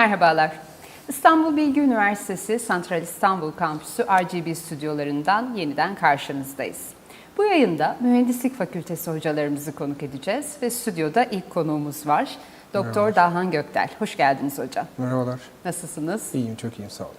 Merhabalar. İstanbul Bilgi Üniversitesi Santral İstanbul Kampüsü RGB stüdyolarından yeniden karşınızdayız. Bu yayında Mühendislik Fakültesi hocalarımızı konuk edeceğiz ve stüdyoda ilk konuğumuz var. Doktor Dahan Göktel. Hoş geldiniz hocam. Merhabalar. Nasılsınız? İyiyim, çok iyiyim. Sağ olun.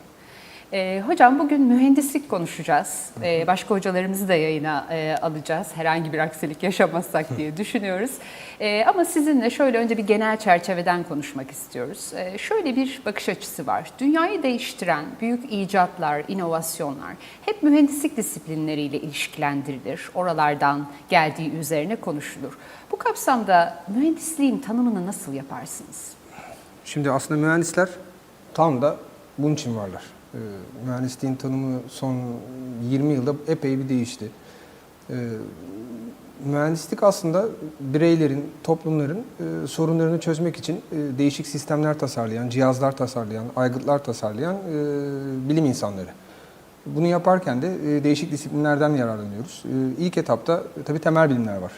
Ee, hocam bugün mühendislik konuşacağız. Ee, başka hocalarımızı da yayına e, alacağız. Herhangi bir aksilik yaşamazsak diye düşünüyoruz. Ee, ama sizinle şöyle önce bir genel çerçeveden konuşmak istiyoruz. Ee, şöyle bir bakış açısı var. Dünyayı değiştiren büyük icatlar, inovasyonlar hep mühendislik disiplinleriyle ilişkilendirilir. Oralardan geldiği üzerine konuşulur. Bu kapsamda mühendisliğin tanımını nasıl yaparsınız? Şimdi aslında mühendisler tam da bunun için varlar. Ee, mühendisliğin tanımı son 20 yılda epey bir değişti. Ee, mühendislik aslında bireylerin, toplumların e, sorunlarını çözmek için e, değişik sistemler tasarlayan, cihazlar tasarlayan, aygıtlar tasarlayan e, bilim insanları. Bunu yaparken de değişik disiplinlerden yararlanıyoruz. E, ilk etapta tabii temel bilimler var.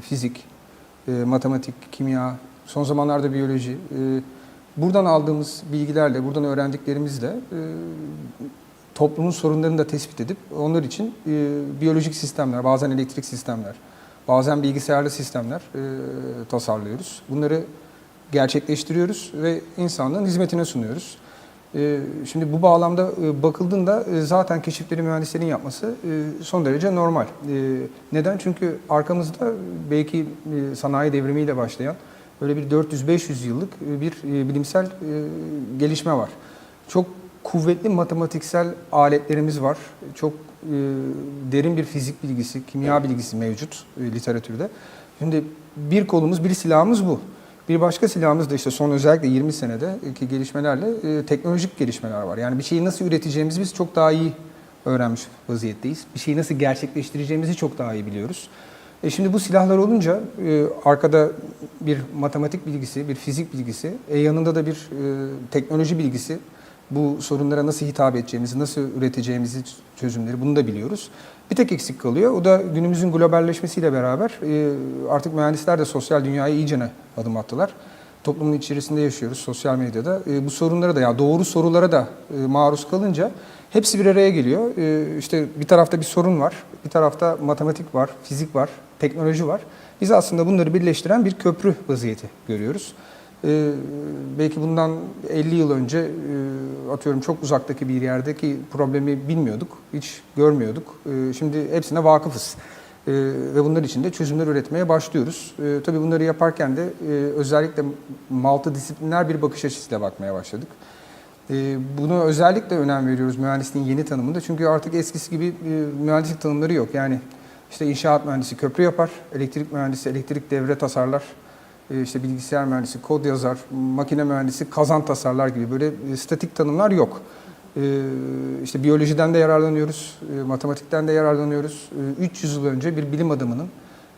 Fizik, matematik, kimya, son zamanlarda biyoloji. E, buradan aldığımız bilgilerle, buradan öğrendiklerimizle e, toplumun sorunlarını da tespit edip onlar için e, biyolojik sistemler, bazen elektrik sistemler, bazen bilgisayarlı sistemler e, tasarlıyoruz. Bunları gerçekleştiriyoruz ve insanlığın hizmetine sunuyoruz. E, Şimdi bu bağlamda e, bakıldığında e, zaten keşifleri mühendislerin yapması son derece normal. Neden? Çünkü arkamızda belki sanayi devrimiyle başlayan böyle bir 400-500 yıllık e, bir e, bilimsel e, gelişme var. Çok kuvvetli matematiksel aletlerimiz var. Çok derin bir fizik bilgisi, kimya bilgisi mevcut literatürde. Şimdi bir kolumuz, bir silahımız bu. Bir başka silahımız da işte son özellikle 20 senedeki gelişmelerle e, teknolojik gelişmeler var. Yani bir şeyi nasıl üreteceğimizi biz çok daha iyi öğrenmiş vaziyetteyiz. Bir şeyi nasıl gerçekleştireceğimizi çok daha iyi biliyoruz. E şimdi bu silahlar olunca e, arkada bir matematik bilgisi, bir fizik bilgisi, e, yanında da bir e, teknoloji bilgisi, bu sorunlara nasıl hitap edeceğimizi, nasıl üreteceğimizi çözümleri bunu da biliyoruz. Bir tek eksik kalıyor. O da günümüzün globalleşmesiyle beraber e, artık mühendisler de sosyal dünyaya iyicene adım attılar. Toplumun içerisinde yaşıyoruz sosyal medyada. E, bu sorunlara da ya doğru sorulara da e, maruz kalınca hepsi bir araya geliyor. E, işte bir tarafta bir sorun var, bir tarafta matematik var, fizik var, teknoloji var. Biz aslında bunları birleştiren bir köprü vaziyeti görüyoruz. Ee, belki bundan 50 yıl önce e, atıyorum çok uzaktaki bir yerdeki problemi bilmiyorduk, hiç görmüyorduk. Ee, şimdi hepsine vakıfız. Ee, ve bunlar için de çözümler üretmeye başlıyoruz. Ee, tabii bunları yaparken de e, özellikle multidisipliner bir bakış açısıyla bakmaya başladık. Ee, Buna özellikle önem veriyoruz mühendisliğin yeni tanımında. Çünkü artık eskisi gibi e, mühendislik tanımları yok. Yani işte inşaat mühendisi köprü yapar, elektrik mühendisi elektrik devre tasarlar, e, işte bilgisayar mühendisi kod yazar, makine mühendisi kazan tasarlar gibi böyle e, statik tanımlar yok. E, İşte biyolojiden de yararlanıyoruz, e, matematikten de yararlanıyoruz. E, 300 yıl önce bir bilim adamının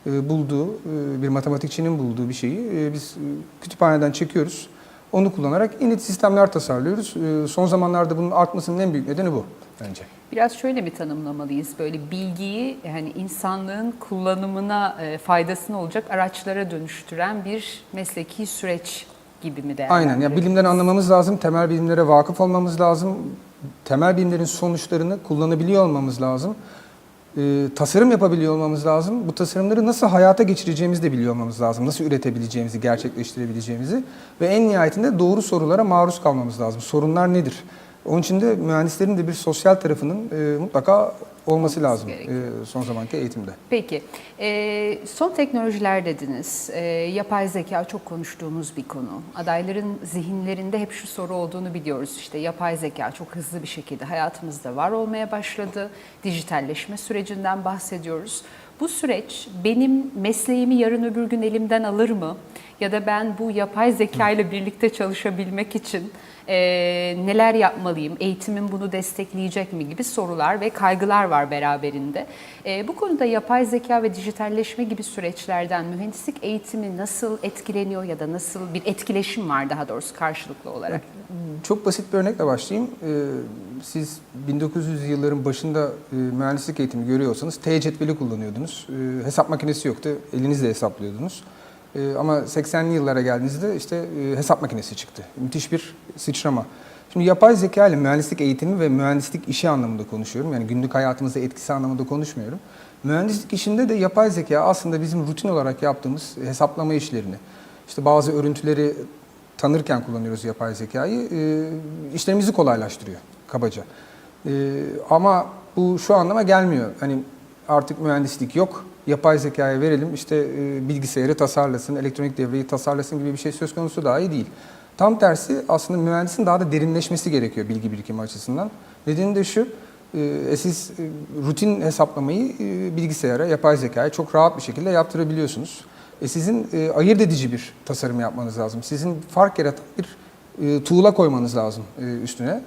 e, bulduğu, e, bir matematikçinin bulduğu bir şeyi biz kütüphaneden çekiyoruz. Onu kullanarak init sistemler tasarlıyoruz. Son zamanlarda bunun artmasının en büyük nedeni bu bence. Biraz şöyle mi tanımlamalıyız? Böyle bilgiyi yani insanlığın kullanımına faydasını olacak araçlara dönüştüren bir mesleki süreç gibi mi Aynen. Ya bilimden anlamamız lazım, temel bilimlere vakıf olmamız lazım. Temel bilimlerin sonuçlarını kullanabiliyor olmamız lazım. Ee, tasarım yapabiliyor olmamız lazım. Bu tasarımları nasıl hayata geçireceğimizi de biliyor olmamız lazım. Nasıl üretebileceğimizi, gerçekleştirebileceğimizi ve en nihayetinde doğru sorulara maruz kalmamız lazım. Sorunlar nedir? Onun için de mühendislerin de bir sosyal tarafının e, mutlaka olması lazım e, son zamanki eğitimde. Peki, e, son teknolojiler dediniz. E, yapay zeka çok konuştuğumuz bir konu. Adayların zihinlerinde hep şu soru olduğunu biliyoruz. İşte yapay zeka çok hızlı bir şekilde hayatımızda var olmaya başladı. Dijitalleşme sürecinden bahsediyoruz. Bu süreç benim mesleğimi yarın öbür gün elimden alır mı? Ya da ben bu yapay zeka ile birlikte çalışabilmek için e, neler yapmalıyım? Eğitimim bunu destekleyecek mi gibi sorular ve kaygılar var beraberinde. E, bu konuda yapay zeka ve dijitalleşme gibi süreçlerden mühendislik eğitimi nasıl etkileniyor ya da nasıl bir etkileşim var daha doğrusu karşılıklı olarak? Çok basit bir örnekle başlayayım. Ee, Siz 1900 yılların başında e, mühendislik eğitimi görüyorsanız T cetveli kullanıyordunuz. Ee, Hesap makinesi yoktu, elinizle hesaplıyordunuz. E, ama 80'li yıllara geldiğinizde işte e, hesap makinesi çıktı. Müthiş bir sıçrama. Şimdi yapay zeka ile mühendislik eğitimi ve mühendislik işi anlamında konuşuyorum. Yani günlük hayatımızda etkisi anlamında konuşmuyorum. Mühendislik işinde de yapay zeka aslında bizim rutin olarak yaptığımız hesaplama işlerini, işte bazı örüntüleri tanırken kullanıyoruz yapay zekayı, e, işlerimizi kolaylaştırıyor kabaca. E, ama bu şu anlama gelmiyor. Hani artık mühendislik yok, yapay zekaya verelim, işte e, bilgisayarı tasarlasın, elektronik devreyi tasarlasın gibi bir şey söz konusu dahi değil. Tam tersi aslında mühendisin daha da derinleşmesi gerekiyor bilgi birikimi açısından. Nedeni de şu, e, siz e, rutin hesaplamayı e, bilgisayara, yapay zekaya çok rahat bir şekilde yaptırabiliyorsunuz. E, sizin e, ayırt edici bir tasarım yapmanız lazım. Sizin fark yaratan bir e, tuğla koymanız lazım e, üstüne.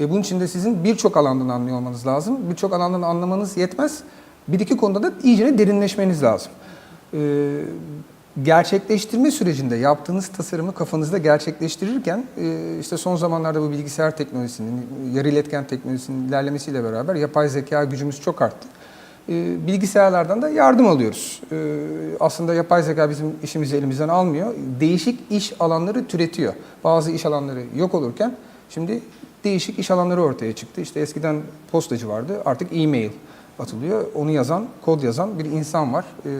E, bunun için de sizin birçok alandan anlıyor olmanız lazım. Birçok alandan anlamanız yetmez. Bir iki konuda da iyice derinleşmeniz lazım. E, gerçekleştirme sürecinde yaptığınız tasarımı kafanızda gerçekleştirirken e, işte son zamanlarda bu bilgisayar teknolojisinin, yarı iletken teknolojisinin ilerlemesiyle beraber yapay zeka gücümüz çok arttı. E, Bilgisayarlardan da yardım alıyoruz. E, Aslında yapay zeka bizim işimizi elimizden almıyor. Değişik iş alanları türetiyor. Bazı iş alanları yok olurken şimdi değişik iş alanları ortaya çıktı. İşte eskiden postacı vardı, artık e-mail atılıyor. Onu yazan, kod yazan bir insan var. E,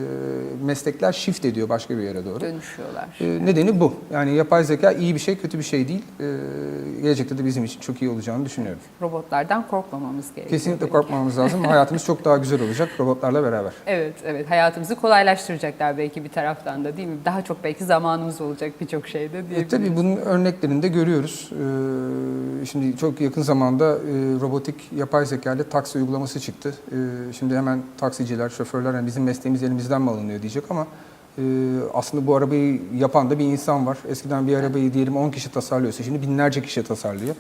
meslekler shift ediyor başka bir yere doğru. Dönüşüyorlar. E, nedeni bu. Yani yapay zeka iyi bir şey, kötü bir şey değil. E, gelecekte de bizim için çok iyi olacağını düşünüyorum. Robotlardan korkmamamız gerekiyor. Kesinlikle korkmamamız lazım. Hayatımız çok daha güzel olacak robotlarla beraber. Evet, evet. Hayatımızı kolaylaştıracaklar belki bir taraftan da değil mi? Daha çok belki zamanımız olacak birçok şeyde E, diyebiliriz. tabii bunun örneklerini de görüyoruz. E, şimdi çok yakın zamanda e, robotik yapay zeka ile taksi uygulaması çıktı. E, şimdi hemen taksiciler, şoförler yani bizim mesleğimiz elimizden mi alınıyor diyecek ama e, aslında bu arabayı yapan da bir insan var. Eskiden bir arabayı diyelim 10 kişi tasarlıyorsa şimdi binlerce kişi tasarlıyor.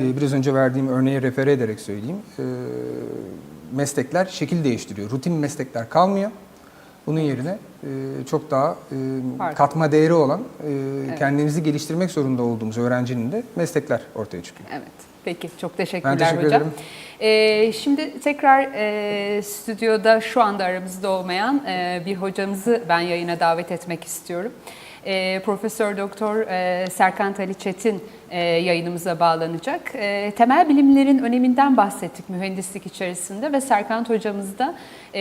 E, biraz önce verdiğim örneği refere ederek söyleyeyim. E, meslekler şekil değiştiriyor. Rutin meslekler kalmıyor. Bunun yerine e, çok daha e, katma değeri olan, e, kendimizi geliştirmek zorunda olduğumuz öğrencinin de meslekler ortaya çıkıyor. Evet. Peki çok teşekkürler Ben teşekkür hocam. ederim. Ee, şimdi tekrar e, stüdyoda şu anda aramızda olmayan e, bir hocamızı ben yayına davet etmek istiyorum. E, Profesör Doktor e, Serkan Ali Çetin yayınımıza bağlanacak. E, temel bilimlerin öneminden bahsettik mühendislik içerisinde ve Serkan hocamız da e,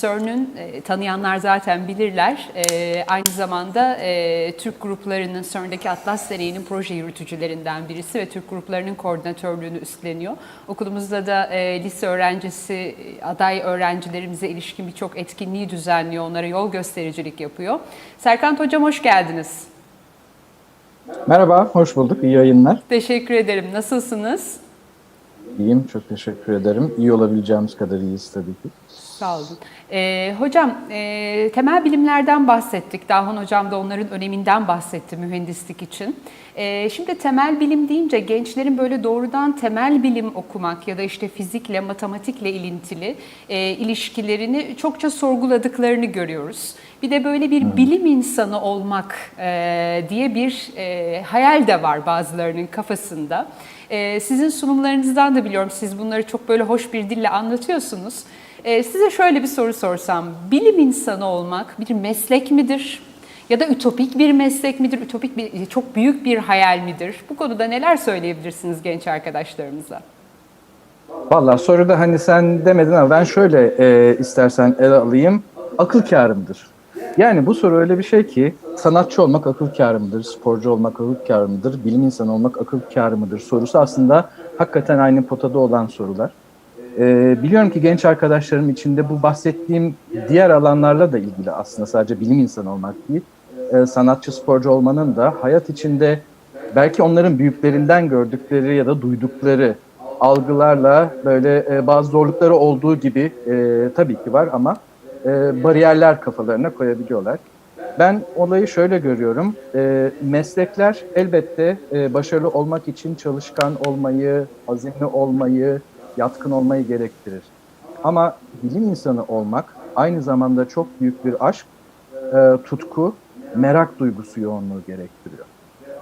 CERN'ün e, tanıyanlar zaten bilirler. E, aynı zamanda e, Türk gruplarının CERN'deki Atlas Dereyi'nin proje yürütücülerinden birisi ve Türk gruplarının koordinatörlüğünü üstleniyor. Okulumuzda da e, lise öğrencisi, e, aday öğrencilerimize ilişkin birçok etkinliği düzenliyor, onlara yol göstericilik yapıyor. Serkan Hocam hoş geldiniz. Merhaba, hoş bulduk. İyi yayınlar. Teşekkür ederim. Nasılsınız? İyiyim, çok teşekkür ederim. İyi olabileceğimiz kadar iyiyiz tabii ki. Sağ olun. Ee, hocam, e, temel bilimlerden bahsettik. Dahon Hocam da onların öneminden bahsetti mühendislik için. E, şimdi temel bilim deyince gençlerin böyle doğrudan temel bilim okumak ya da işte fizikle, matematikle ilintili e, ilişkilerini çokça sorguladıklarını görüyoruz. Bir de böyle bir bilim insanı olmak e, diye bir e, hayal de var bazılarının kafasında. E, sizin sunumlarınızdan da biliyorum siz bunları çok böyle hoş bir dille anlatıyorsunuz. Ee, size şöyle bir soru sorsam, bilim insanı olmak bir meslek midir? Ya da ütopik bir meslek midir? Ütopik bir, çok büyük bir hayal midir? Bu konuda neler söyleyebilirsiniz genç arkadaşlarımıza? Vallahi soruda hani sen demedin ama ben şöyle e, istersen ele alayım. Akıl kârımdır. Yani bu soru öyle bir şey ki sanatçı olmak akıl kârı mıdır, sporcu olmak akıl kârı mıdır, bilim insanı olmak akıl kârı mıdır sorusu aslında hakikaten aynı potada olan sorular. E, biliyorum ki genç arkadaşlarım içinde bu bahsettiğim diğer alanlarla da ilgili aslında sadece bilim insanı olmak değil, e, sanatçı, sporcu olmanın da hayat içinde belki onların büyüklerinden gördükleri ya da duydukları algılarla böyle e, bazı zorlukları olduğu gibi e, tabii ki var ama e, bariyerler kafalarına koyabiliyorlar. Ben olayı şöyle görüyorum. E, meslekler elbette e, başarılı olmak için çalışkan olmayı, azimli olmayı, yatkın olmayı gerektirir. Ama bilim insanı olmak aynı zamanda çok büyük bir aşk, e, tutku, merak duygusu yoğunluğu gerektiriyor.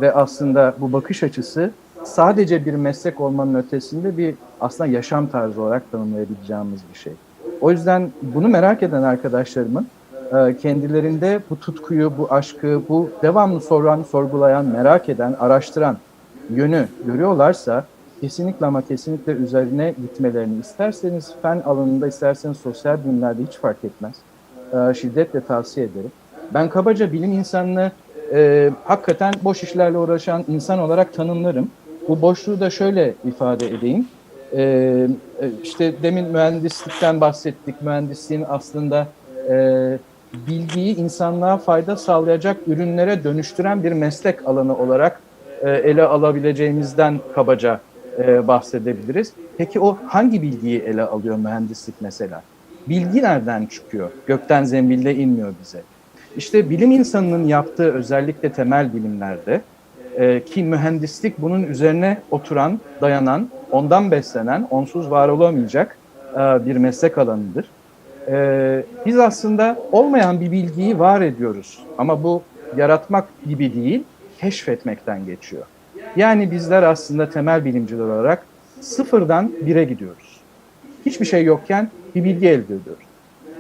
Ve aslında bu bakış açısı sadece bir meslek olmanın ötesinde bir aslında yaşam tarzı olarak tanımlayabileceğimiz bir şey. O yüzden bunu merak eden arkadaşlarımın e, kendilerinde bu tutkuyu, bu aşkı, bu devamlı soran, sorgulayan, merak eden, araştıran yönü görüyorlarsa kesinlikle ama kesinlikle üzerine gitmelerini isterseniz fen alanında isterseniz sosyal bilimlerde hiç fark etmez. E, şiddetle tavsiye ederim. Ben kabaca bilim insanını e, hakikaten boş işlerle uğraşan insan olarak tanımlarım. Bu boşluğu da şöyle ifade edeyim. E, e, işte demin mühendislikten bahsettik. Mühendisliğin aslında e, bilgiyi insanlığa fayda sağlayacak ürünlere dönüştüren bir meslek alanı olarak e, ele alabileceğimizden kabaca e, bahsedebiliriz. Peki o hangi bilgiyi ele alıyor mühendislik mesela? Bilgi nereden çıkıyor? Gökten zembille inmiyor bize. İşte bilim insanının yaptığı özellikle temel bilimlerde e, ki mühendislik bunun üzerine oturan, dayanan, ondan beslenen, onsuz var olamayacak e, bir meslek alanıdır. E, biz aslında olmayan bir bilgiyi var ediyoruz ama bu yaratmak gibi değil, keşfetmekten geçiyor. Yani bizler aslında temel bilimciler olarak sıfırdan bire gidiyoruz. Hiçbir şey yokken bir bilgi elde ediyoruz.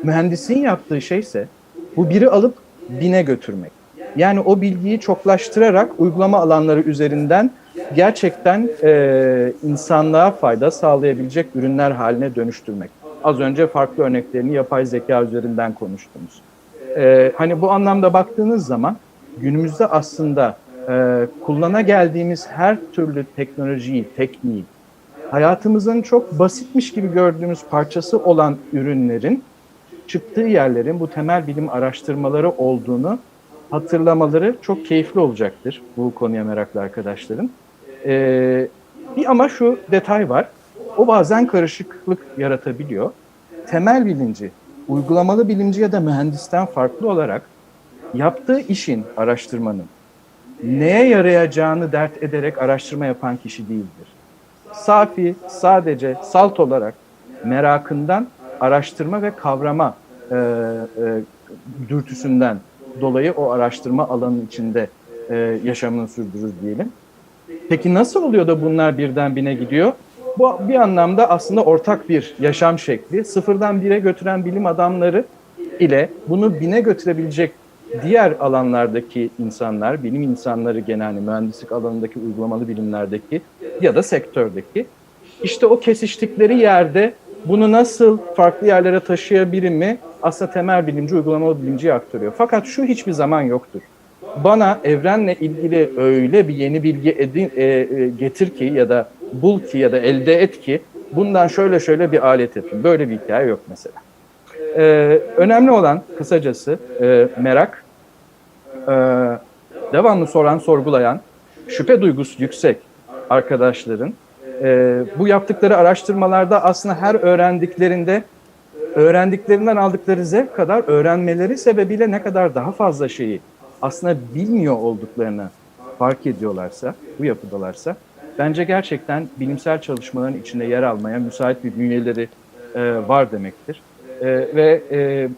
Mühendisliğin yaptığı şey ise bu biri alıp bine götürmek. Yani o bilgiyi çoklaştırarak uygulama alanları üzerinden gerçekten e, insanlığa fayda sağlayabilecek ürünler haline dönüştürmek. Az önce farklı örneklerini yapay zeka üzerinden konuştunuz. E, hani bu anlamda baktığınız zaman günümüzde aslında e, kullana geldiğimiz her türlü teknolojiyi, tekniği, hayatımızın çok basitmiş gibi gördüğümüz parçası olan ürünlerin çıktığı yerlerin bu temel bilim araştırmaları olduğunu hatırlamaları çok keyifli olacaktır bu konuya meraklı arkadaşların. Ee, bir ama şu detay var. O bazen karışıklık yaratabiliyor. Temel bilimci, uygulamalı bilimci ya da mühendisten farklı olarak yaptığı işin, araştırmanın neye yarayacağını dert ederek araştırma yapan kişi değildir. Safi, sadece salt olarak merakından araştırma ve kavrama e, e, dürtüsünden dolayı o araştırma alanının içinde e, yaşamını sürdürür diyelim. Peki nasıl oluyor da bunlar birden bine gidiyor? Bu bir anlamda aslında ortak bir yaşam şekli. Sıfırdan bire götüren bilim adamları ile bunu bine götürebilecek diğer alanlardaki insanlar, bilim insanları genelde mühendislik alanındaki uygulamalı bilimlerdeki ya da sektördeki işte o kesiştikleri yerde bunu nasıl farklı yerlere taşıyabilir mi? Aslında temel bilimci, uygulamalı bilimciye aktarıyor. Fakat şu hiçbir zaman yoktur. Bana evrenle ilgili öyle bir yeni bilgi edin, e, e, getir ki ya da bul ki ya da elde et ki bundan şöyle şöyle bir alet yapayım. Böyle bir hikaye yok mesela. E, önemli olan kısacası e, merak, e, devamlı soran, sorgulayan, şüphe duygusu yüksek arkadaşların e, bu yaptıkları araştırmalarda aslında her öğrendiklerinde öğrendiklerinden aldıkları zevk kadar öğrenmeleri sebebiyle ne kadar daha fazla şeyi aslında bilmiyor olduklarını fark ediyorlarsa, bu yapıdalarsa bence gerçekten bilimsel çalışmaların içinde yer almaya müsait bir bünyeleri e, var demektir. E, ve e,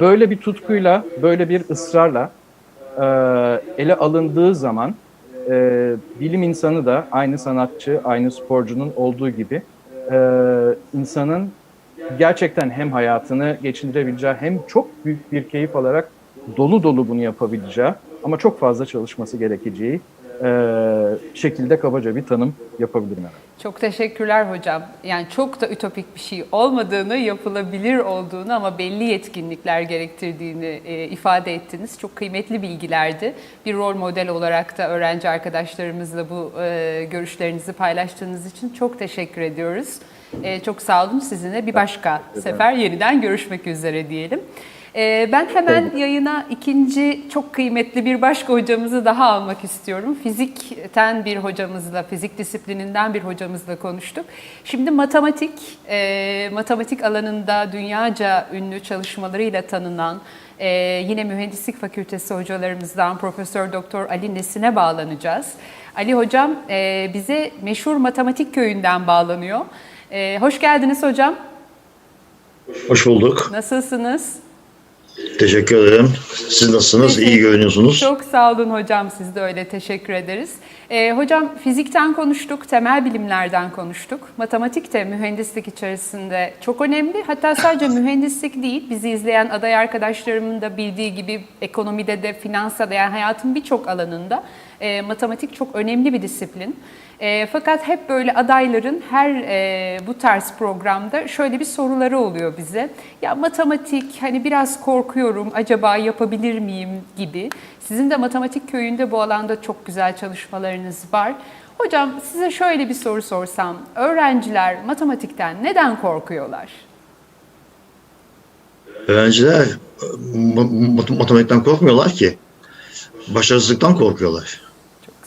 böyle bir tutkuyla, böyle bir ısrarla e, ele alındığı zaman e, bilim insanı da aynı sanatçı, aynı sporcunun olduğu gibi e, insanın gerçekten hem hayatını geçindirebileceği hem çok büyük bir keyif alarak dolu dolu bunu yapabileceği ama çok fazla çalışması gerekeceği e, şekilde kabaca bir tanım yapabilirim. herhalde. Çok teşekkürler hocam. Yani çok da ütopik bir şey olmadığını, yapılabilir olduğunu ama belli yetkinlikler gerektirdiğini e, ifade ettiniz. Çok kıymetli bilgilerdi. Bir rol model olarak da öğrenci arkadaşlarımızla bu e, görüşlerinizi paylaştığınız için çok teşekkür ediyoruz. E, çok sağ olun sizinle. Bir başka sefer yeniden görüşmek üzere diyelim. E, ben hemen yayına ikinci çok kıymetli bir başka hocamızı daha almak istiyorum. Fizikten bir hocamızla, fizik disiplininden bir hocamızla konuştuk. Şimdi matematik, e, matematik alanında dünyaca ünlü çalışmalarıyla tanınan e, yine Mühendislik Fakültesi hocalarımızdan Profesör Doktor Ali Nesin'e bağlanacağız. Ali hocam e, bize meşhur matematik köyünden bağlanıyor. E, hoş geldiniz hocam. Hoş bulduk. Nasılsınız? Teşekkür ederim. Siz nasılsınız? Teşekkür- İyi görünüyorsunuz. Çok sağ olun hocam, siz de öyle teşekkür ederiz. Ee, hocam fizikten konuştuk, temel bilimlerden konuştuk. Matematik de mühendislik içerisinde çok önemli. Hatta sadece mühendislik değil, bizi izleyen aday arkadaşlarımın da bildiği gibi ekonomide de, finansta da yani hayatın birçok alanında e, matematik çok önemli bir disiplin. E, fakat hep böyle adayların her e, bu tarz programda şöyle bir soruları oluyor bize. Ya matematik hani biraz korkuyorum acaba yapabilir miyim gibi. Sizin de matematik köyünde bu alanda çok güzel çalışmalarınız var. Hocam size şöyle bir soru sorsam. Öğrenciler matematikten neden korkuyorlar? Öğrenciler mat- matematikten korkmuyorlar ki. Başarısızlıktan korkuyorlar.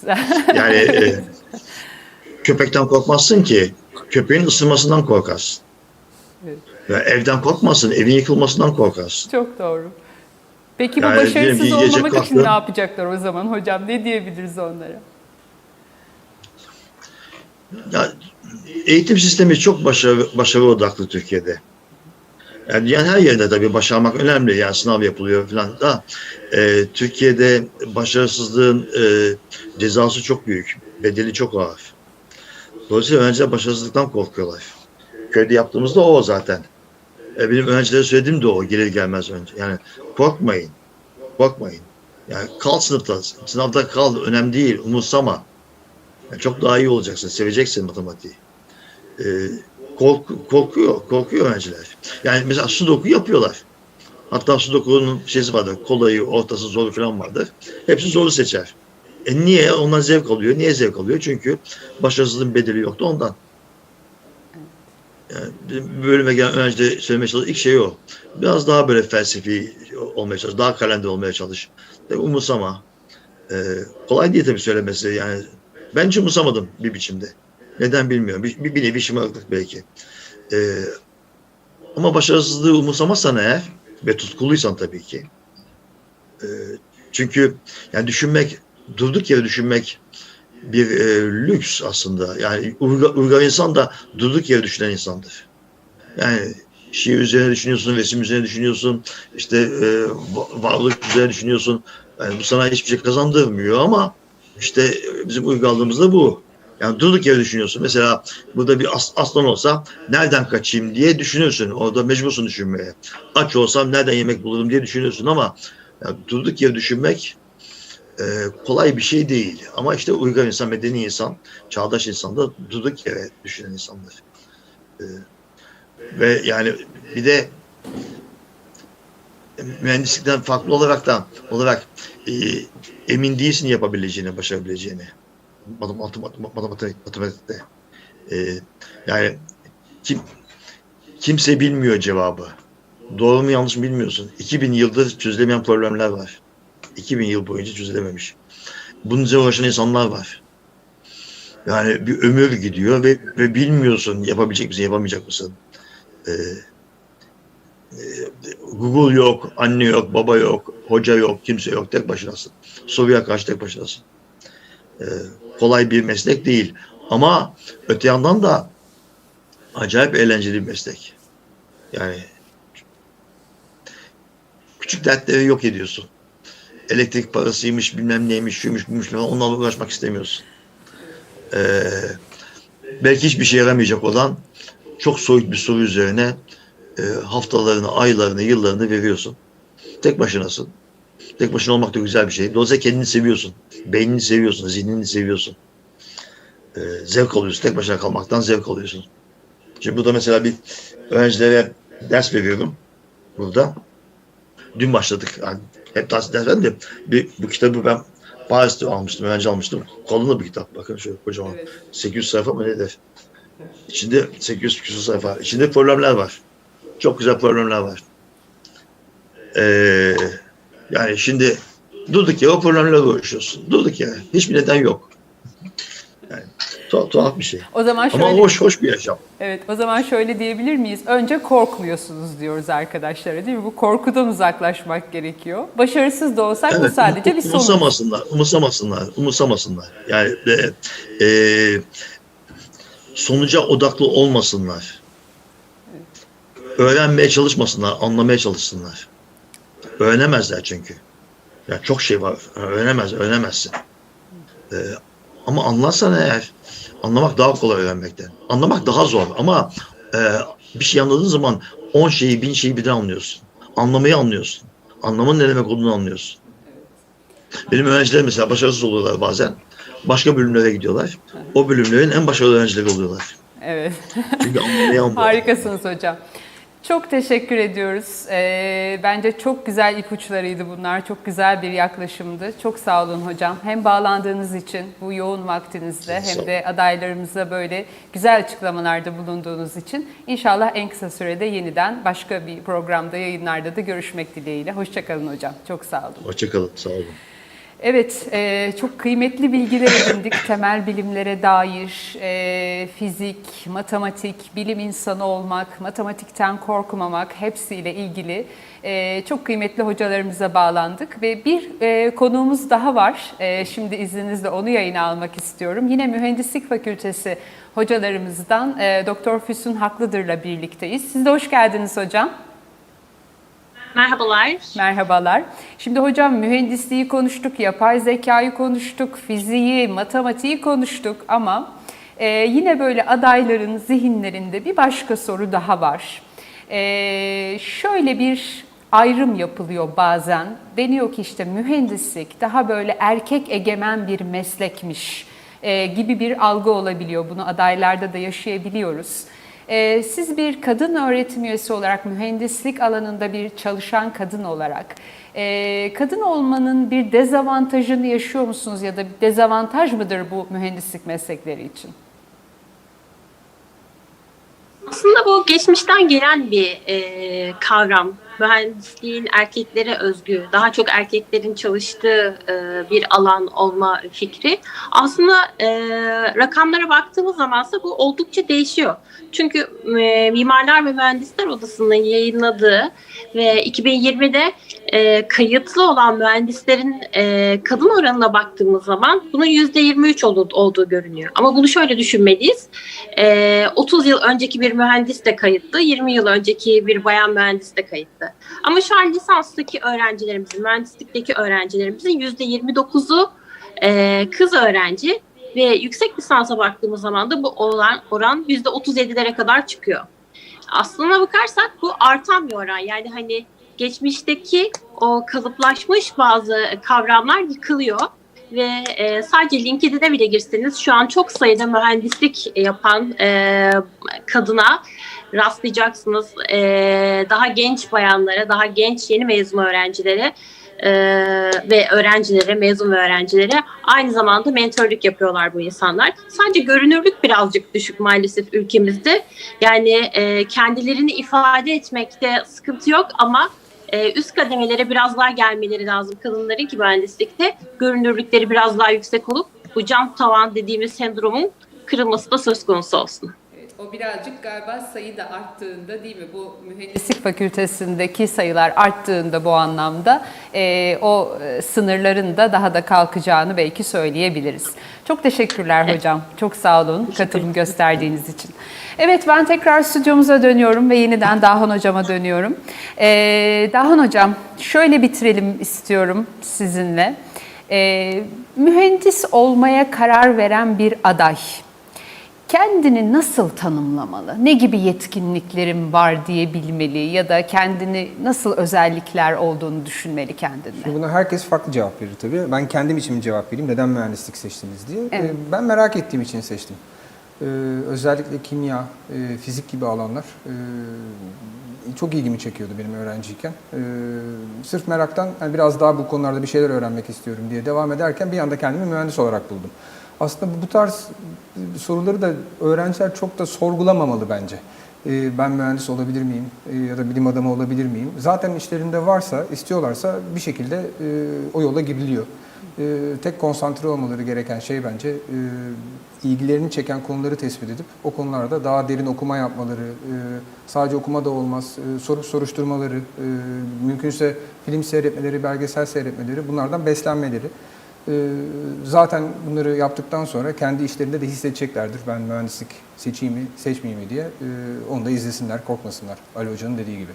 Güzel. Yani e, köpekten korkmazsın ki. Köpeğin ısırmasından korkarsın. Evet. Ya evden korkmazsın, evin yıkılmasından korkarsın. çok doğru. Peki bu Yani diyelim başarısız gece olmamak için kalktın- ne yapacaklar o zaman hocam? Ne diyebiliriz onlara? Ya, eğitim sistemi çok başarı, başarı odaklı Türkiye'de. Yani her yerinde tabii başarmak önemli. Yani sınav yapılıyor falan da. e, Türkiye'de başarısızlığın e, cezası çok büyük. Bedeli çok ağır. Dolayısıyla öğrenciler başarısızlıktan korkuyorlar. Köyde yaptığımızda o zaten. E, benim öğrencilere söylediğim de o gelir gelmez önce. Yani korkmayın. Korkmayın. Yani kal sınıfta. Sınavda kal. Önemli değil. Umursama. Yani çok daha iyi olacaksın. Seveceksin matematiği. Ee, kork, korkuyor. Korkuyor öğrenciler. Yani mesela sudoku yapıyorlar. Hatta sudoku'nun şeysi vardır. Kolayı, ortası, zoru falan vardır. Hepsi zoru seçer. E niye? Ondan zevk alıyor. Niye zevk alıyor? Çünkü başarısızlığın bedeli yoktu ondan. Yani bölüme gelen öğrencide söylemeye çalıştığı ilk şey o. Biraz daha böyle felsefi olmaya çalış. Daha kalender olmaya çalış. E, umursama. E, kolay değil tabii söylemesi. Yani ben hiç umursamadım bir biçimde. Neden bilmiyorum. Bir, bir, bir nevi şımarıklık belki. Ee, ama başarısızlığı umursamazsan eğer ve tutkuluysan tabii ki. Ee, çünkü yani düşünmek, durduk yere düşünmek bir e, lüks aslında. Yani uygar, uygar insan da durduk yere düşünen insandır. Yani şiir üzerine düşünüyorsun, resim üzerine düşünüyorsun, işte e, va- varlık üzerine düşünüyorsun. Yani bu sana hiçbir şey kazandırmıyor ama işte bizim uygarlığımız da bu. Yani durduk yere düşünüyorsun. Mesela burada bir as- aslan olsa nereden kaçayım diye düşünürsün. Orada mecbursun düşünmeye. Aç olsam nereden yemek bulurum diye düşünüyorsun ama yani durduk yere düşünmek e, kolay bir şey değil. Ama işte uygar insan, medeni insan, çağdaş insan da durduk yere düşünen insanlar. E, ve yani bir de mühendislikten farklı olarak da olarak e, emin değilsin yapabileceğini, başarabileceğini. Matematik, matematik, matematikte. E, yani kim kimse bilmiyor cevabı. Doğru mu yanlış mı bilmiyorsun. 2000 yıldır çözülemeyen problemler var. 2000 yıl boyunca çözülememiş. Üzerine uğraşan insanlar var. Yani bir ömür gidiyor ve, ve bilmiyorsun yapabilecek misin, yapamayacak mısın. Ee, e, Google yok, anne yok, baba yok, hoca yok, kimse yok, tek başınasın. Soruya karşı tek başınasın. Ee, kolay bir meslek değil. Ama öte yandan da acayip eğlenceli bir meslek. Yani küçük dertleri yok ediyorsun. Elektrik parasıymış, bilmem neymiş, şuymuş, buymuş falan onlarla uğraşmak istemiyorsun. Ee, belki hiçbir şey yaramayacak olan çok soyut bir soru üzerine e, haftalarını, aylarını, yıllarını veriyorsun. Tek başınasın. Tek başına olmak da güzel bir şey. Dolayısıyla kendini seviyorsun. Beynini seviyorsun, zihnini seviyorsun. Ee, zevk alıyorsun. Tek başına kalmaktan zevk alıyorsun. Şimdi burada mesela bir öğrencilere ders veriyorum. Burada. Dün başladık. Yani hep ders, ders verdim de bir, bu kitabı ben Paris'te almıştım, öğrenci almıştım. Kalın bir kitap. Bakın şöyle kocaman. 800 sayfa mı nedir? İçinde 800 küsur sayfa. İçinde problemler var. Çok güzel problemler var. Ee, yani şimdi durduk yere o problemlerle uğraşıyorsun. Durduk yere. Hiçbir neden yok. Yani tuhaf, tuhaf bir şey. O zaman şöyle Ama hoş hoş bir yaşam. Evet, o zaman şöyle diyebilir miyiz? Önce korkmuyorsunuz diyoruz arkadaşlara değil mi? Bu korkudan uzaklaşmak gerekiyor. Başarısız da olsak bu sadece bir sonuç. Umursamasınlar, umursamasınlar, umursamasınlar. Yani e, e, sonuca odaklı olmasınlar. Öğrenmeye çalışmasınlar, anlamaya çalışsınlar. Öğrenemezler çünkü. Yani çok şey var. Öğrenemez, öğrenemezsin. Ee, ama anlarsan eğer, anlamak daha kolay öğrenmekten. Anlamak daha zor ama e, bir şey anladığın zaman on şeyi, bin şeyi birden anlıyorsun. Anlamayı anlıyorsun. Anlamanın ne demek olduğunu anlıyorsun. Benim öğrencilerim mesela başarısız oluyorlar bazen. Başka bölümlere gidiyorlar. O bölümlerin en başarılı öğrencileri oluyorlar. Evet. Çünkü anlamayı anlıyorlar. Harikasınız hocam. Çok teşekkür ediyoruz. Ee, bence çok güzel ipuçlarıydı bunlar. Çok güzel bir yaklaşımdı. Çok sağ olun hocam. Hem bağlandığınız için bu yoğun vaktinizde hem de adaylarımıza böyle güzel açıklamalarda bulunduğunuz için inşallah en kısa sürede yeniden başka bir programda, yayınlarda da görüşmek dileğiyle. Hoşçakalın hocam. Çok sağ olun. Hoşçakalın, sağ olun. Evet, e, çok kıymetli bilgiler edindik temel bilimlere dair. E, fizik, matematik, bilim insanı olmak, matematikten korkmamak hepsiyle ilgili e, çok kıymetli hocalarımıza bağlandık. Ve bir e, konuğumuz daha var. E, şimdi izninizle onu yayına almak istiyorum. Yine Mühendislik Fakültesi hocalarımızdan e, Doktor Füsun Haklıdır'la birlikteyiz. Siz de hoş geldiniz hocam. Merhabalar. Merhabalar. Şimdi hocam mühendisliği konuştuk, yapay zekayı konuştuk, fiziği, matematiği konuştuk ama e, yine böyle adayların zihinlerinde bir başka soru daha var. E, şöyle bir ayrım yapılıyor bazen. Deniyor ki işte mühendislik daha böyle erkek egemen bir meslekmiş e, gibi bir algı olabiliyor. Bunu adaylarda da yaşayabiliyoruz. Ee, siz bir kadın öğretim üyesi olarak, mühendislik alanında bir çalışan kadın olarak, e, kadın olmanın bir dezavantajını yaşıyor musunuz ya da bir dezavantaj mıdır bu mühendislik meslekleri için? Aslında bu geçmişten gelen bir e, kavram. Mühendisliğin erkeklere özgü, daha çok erkeklerin çalıştığı e, bir alan olma fikri. Aslında e, rakamlara baktığımız zamansa bu oldukça değişiyor. Çünkü e, Mimarlar ve Mühendisler Odası'nın yayınladığı ve 2020'de e, kayıtlı olan mühendislerin e, kadın oranına baktığımız zaman bunun %23 olduğu, olduğu görünüyor. Ama bunu şöyle düşünmeliyiz. E, 30 yıl önceki bir mühendis de kayıtlı, 20 yıl önceki bir bayan mühendis de kayıtlı. Ama şu an lisanstaki öğrencilerimizin, mühendislikteki öğrencilerimizin %29'u e, kız öğrenci ve yüksek lisansa baktığımız zaman da bu oran, oran %37'lere kadar çıkıyor. Aslına bakarsak bu artan bir oran. Yani hani geçmişteki o kalıplaşmış bazı kavramlar yıkılıyor ve e, sadece LinkedIn'e bile girseniz şu an çok sayıda mühendislik yapan e, kadına rastlayacaksınız. E, daha genç bayanlara, daha genç yeni mezun öğrencilere e, ve öğrencilere, mezun ve öğrencilere aynı zamanda mentorluk yapıyorlar bu insanlar. Sadece görünürlük birazcık düşük maalesef ülkemizde. Yani e, kendilerini ifade etmekte sıkıntı yok ama e, üst kademelere biraz daha gelmeleri lazım kadınların ki mühendislikte görünürlükleri biraz daha yüksek olup bu cam tavan dediğimiz sendromun kırılması da söz konusu olsun. O birazcık galiba sayı da arttığında değil mi? Bu mühendislik fakültesindeki sayılar arttığında bu anlamda e, o e, sınırların da daha da kalkacağını belki söyleyebiliriz. Çok teşekkürler hocam. Çok sağ olun katılım gösterdiğiniz için. Evet ben tekrar stüdyomuza dönüyorum ve yeniden Dahan hocama dönüyorum. E, Dahan hocam şöyle bitirelim istiyorum sizinle. E, mühendis olmaya karar veren bir aday kendini nasıl tanımlamalı? Ne gibi yetkinliklerim var diye bilmeli ya da kendini nasıl özellikler olduğunu düşünmeli kendinde? Şimdi buna herkes farklı cevap verir tabii. Ben kendim için bir cevap vereyim. Neden mühendislik seçtiniz diye. Evet. Ee, Ben merak ettiğim için seçtim. Ee, Özellikle kimya, e, fizik gibi alanlar e, çok ilgimi çekiyordu benim öğrenciyken. Ee, Sırf meraktan yani biraz daha bu konularda bir şeyler öğrenmek istiyorum diye devam ederken bir anda kendimi mühendis olarak buldum. Aslında bu tarz soruları da öğrenciler çok da sorgulamamalı bence. Ee, Ben mühendis olabilir miyim Ee, ya da bilim adamı olabilir miyim? Zaten işlerinde varsa, istiyorlarsa bir şekilde e, o yola giriliyor. Ee, Tek konsantre olmaları gereken şey bence e, ilgilerini çeken konuları tespit edip o konularda daha derin okuma yapmaları, e, sadece okuma da olmaz, soru soruşturmaları, mümkünse film seyretmeleri, belgesel seyretmeleri, bunlardan beslenmeleri. Ee, Zaten bunları yaptıktan sonra kendi işlerinde de hissedeceklerdir. Ben mühendislik seçeyim mi, seçmeyeyim mi diye. Ee, Onu da izlesinler, korkmasınlar. Ali Hoca'nın dediği gibi.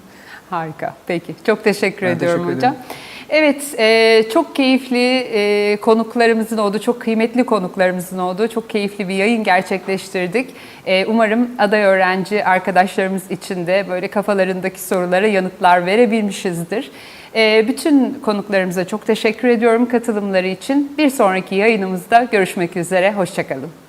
Harika. Peki. Çok teşekkür Ben ediyorum teşekkür hocam. ederim. Evet, e, çok keyifli e, konuklarımızın oldu, çok kıymetli konuklarımızın oldu. Çok keyifli bir yayın gerçekleştirdik. E, umarım aday öğrenci arkadaşlarımız için de böyle kafalarındaki sorulara yanıtlar verebilmişizdir. E, bütün konuklarımıza çok teşekkür ediyorum katılımları için. Bir sonraki yayınımızda görüşmek üzere, hoşçakalın.